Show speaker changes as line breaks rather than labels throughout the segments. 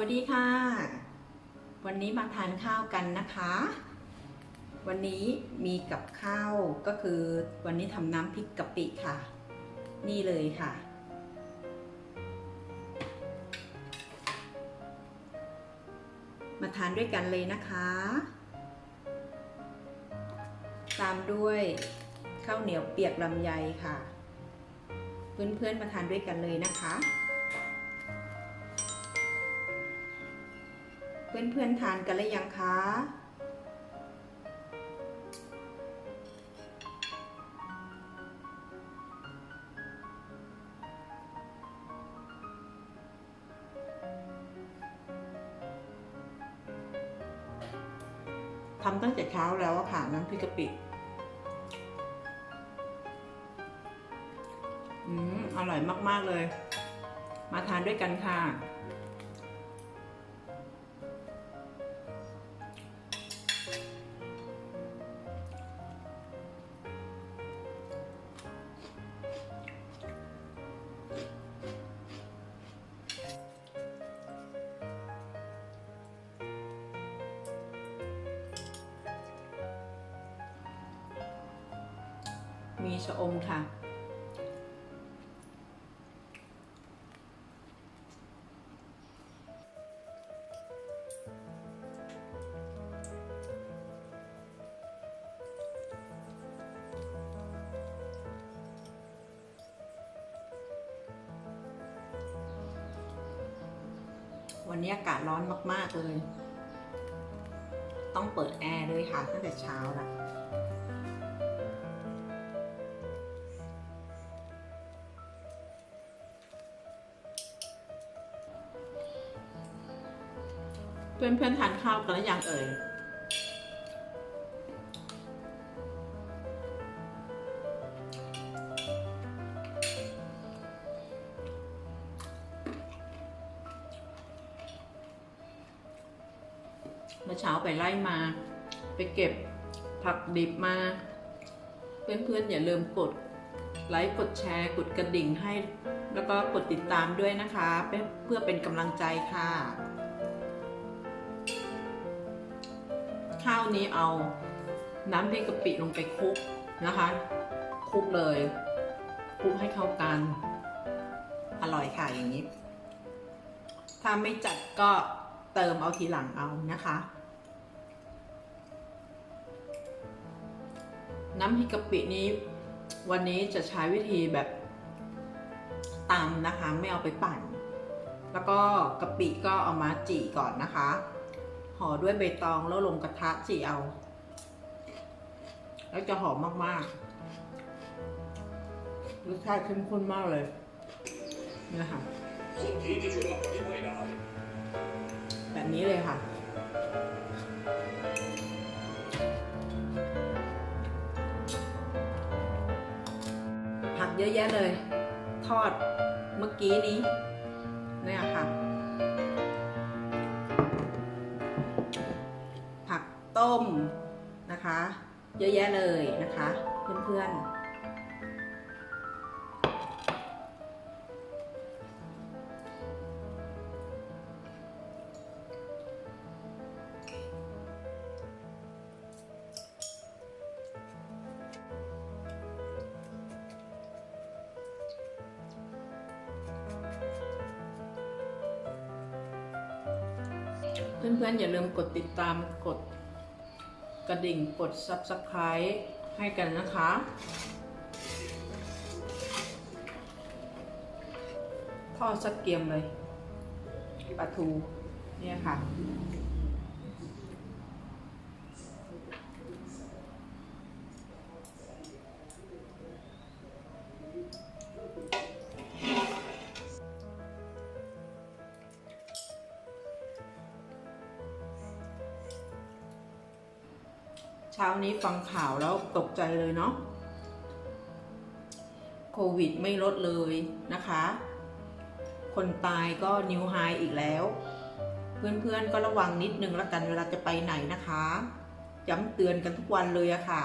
วัสดีค่ะ วันนี้มาทานข้าวกันนะคะ วันนี้มีกับข้าวก็คือวันนี้ทำน้ำพริกกะปิค่ะ นี่เลยค่ะ มาทานด้วยกันเลยนะคะ ตามด้วยข้าวเหนียวเปียกลำไยค่ะ เพื่อนๆมาทานด้วยกันเลยนะคะ เพื่อนๆทานกันหรือยังคะทำตั้งแต่เช้าแล้วอะค่ะน้ำพริกกะปิอืมอร่อยมาก ๆ เลย มาทานด้วยกันค่ะ มีชะอมค่ะ วันนี้อากาศร้อนมาก ๆ เลย ต้องเปิดแอร์เลยค่ะตั้งแต่เช้าละ เพื่อนๆทานข้าวกันหรือยังเอ่ยเมื่อเช้าไปไล่มา ไปเก็บผักดิบมา เพื่อนๆอย่าลืมกดไลค์กดแชร์กดกระดิ่งให้ แล้วก็กดติดตามด้วยนะคะ เพื่อเพื่อเป็นกำลังใจค่ะ ข้าวนี้เอาน้ำพริกกะปิลงไปคลุกนะคะคลุกเลยคลุกให้เข้ากัน อร่อยค่ะอย่างนี้ ถ้าไม่จัดก็เติมเอาทีหลังเอานะคะ น้ำพริกกะปินี้ วันนี้จะใช้วิธีแบบตำนะคะ ไม่เอาไปปั่น แล้วก็กะปิก็เอามาจี่ก่อนนะคะ ห่อด้วยใบตองแล้วลงกระทะจีเอา แล้วจะหอมมากๆรสชาติเข้มข้นมากเลยเนี่ยค่ะแบบนี้เลยค่ะผักเยอะแยะเลย ทอดเมื่อกี้นี้เนี่ยค่ะ มนะคะ เยอะแยะเลยนะคะ เพื่อนๆเพื่อนๆอย่าลืมกดติดตามกด กระดิ่งกด Subscribe ให้กันนะคะ ทอดสักเกียมเลยปลาทูเนี่ยค่ะ เช้านี้ฟังข่าวแล้วตกใจเลยเนาะโควิดไม่ลดเลยนะคะ คนตายก็นิวไฮอีกแล้ว เพื่อนๆก็ระวังนิดนึงล้วกันเวลาจะไปไหนนะคะย้ำเตือนกันทุกวันเลยอะค่ะ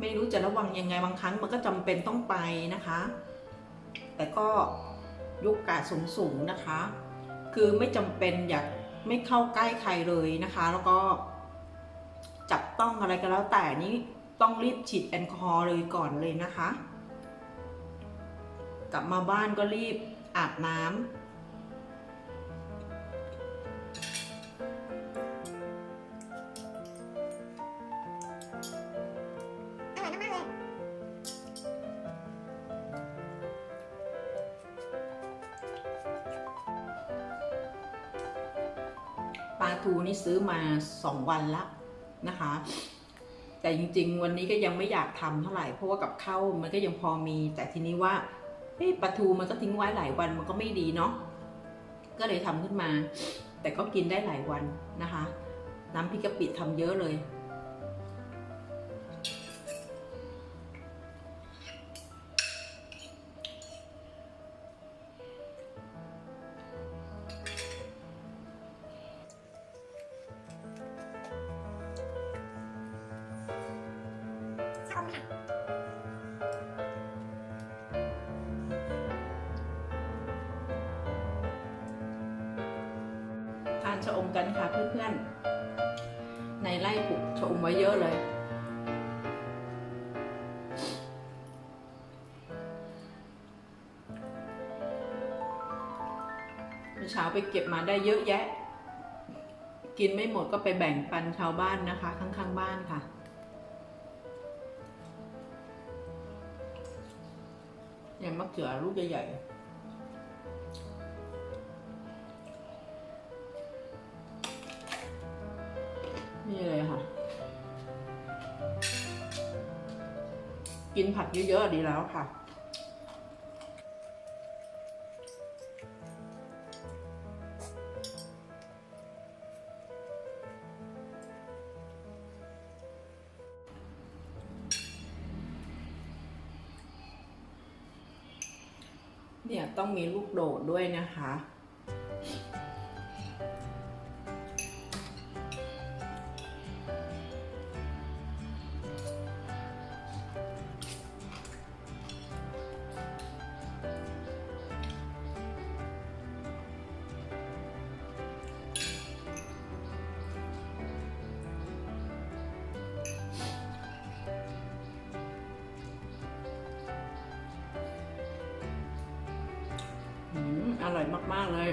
ไม่รู้จะระวังยังไงบางครั้งมันก็จำเป็นต้องไปนะคะ แต่ก็ยกกาดสูงๆนะคะ คือไม่จำเป็นอยาก ไม่เข้าใกล้ใครเลยนะคะ แล้วก็จับต้องอะไรก็แล้วแต่นี้ต้องรีบฉีดแอลกอฮอล์เลยก่อนเลยนะคะ กลับมาบ้านก็รีบอาบน้ำ นี่ซื้อมาสองวันละนะคะ แต่จริง ๆ วันนี้ก็ยังไม่อยากทำเท่าไหร่เพราะว่ากับข้าวมันก็ยังพอมี แต่ทีนี้ว่าเฮ้ยปลาทูมันก็ทิ้งไว้หลายวันมันก็ไม่ดีเนาะก็เลยทำขึ้นมา แต่ก็กินได้หลายวันนะคะ น้ำพริกกะปิทำเยอะเลย
ชะอม
กันค่ะเพื่อนๆ ในไร่ปลูกชะอมไว้เยอะเลยเมื่อเช้าไปเก็บมาได้เยอะแยะ กินไม่หมดก็ไปแบ่งปันชาวบ้านนะคะ ข้างๆบ้านค่ะอย่างมะเขือลูกใหญ่ๆ กินผักเยอะๆดีแล้วค่ะ เนี่ยต้องมีลูกโดดด้วยนะคะ อร่อยมาก ๆ เลย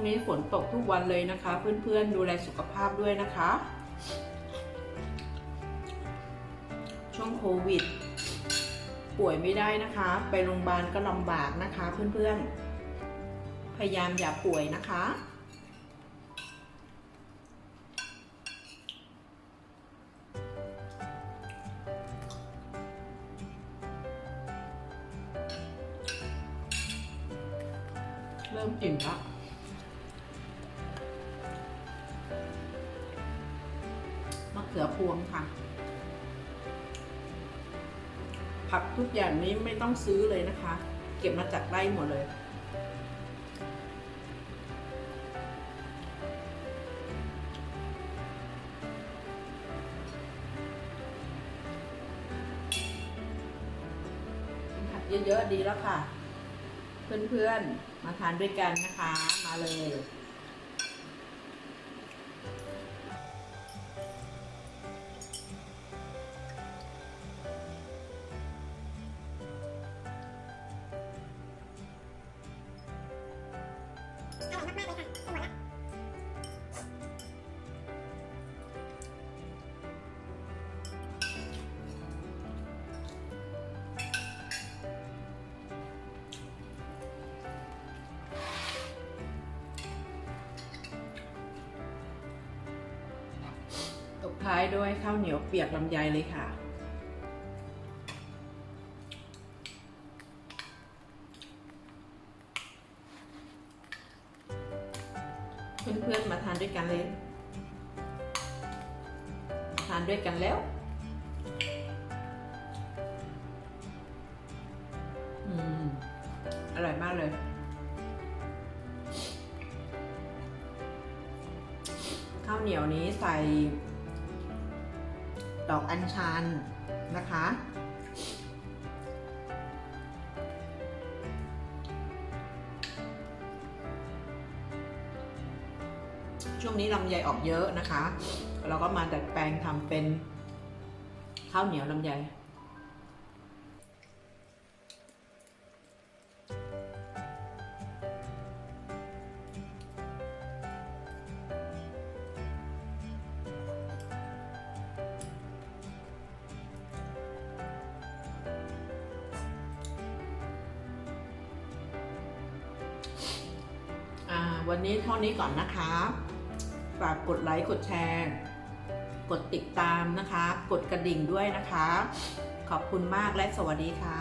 วงนี้ฝนตกทุกวันเลยนะคะ เพื่อนๆดูแลสุขภาพด้วยนะคะ ช่วงโควิด ป่วยไม่ได้นะคะ ไปโรงพยาบาลก็ลำบากนะคะ เพื่อนๆ พยายามอย่าป่วยนะคะเริ่มอิ่มละ เขือพวงค่ะ ผักทุกอย่างนี้ไม่ต้องซื้อเลยนะคะ เก็บมาจากไร่หมดเลย ผักเยอะๆดีแล้วค่ะ เพื่อนๆ มาทานด้วยกันนะคะ มาเลย ท้ายด้วยข้าวเหนียวเปียกลำไยเลยค่ะ เพื่อนๆมาทานด้วยกันเลยทานด้วยกันแล้วอร่อยมากเลยข้าวเหนียวนี้ใส่ ดอกอัญชันนะคะ ช่วงนี้ลำไยออกเยอะนะคะ เราก็มาดัดแปลงทำเป็นข้าวเหนียวลำไย วันนี้เท่านี้ก่อนนะคะ ฝากกดไลค์กดแชร์ กดติดตามนะคะ กดกระดิ่งด้วยนะคะ ขอบคุณมากและสวัสดีค่ะ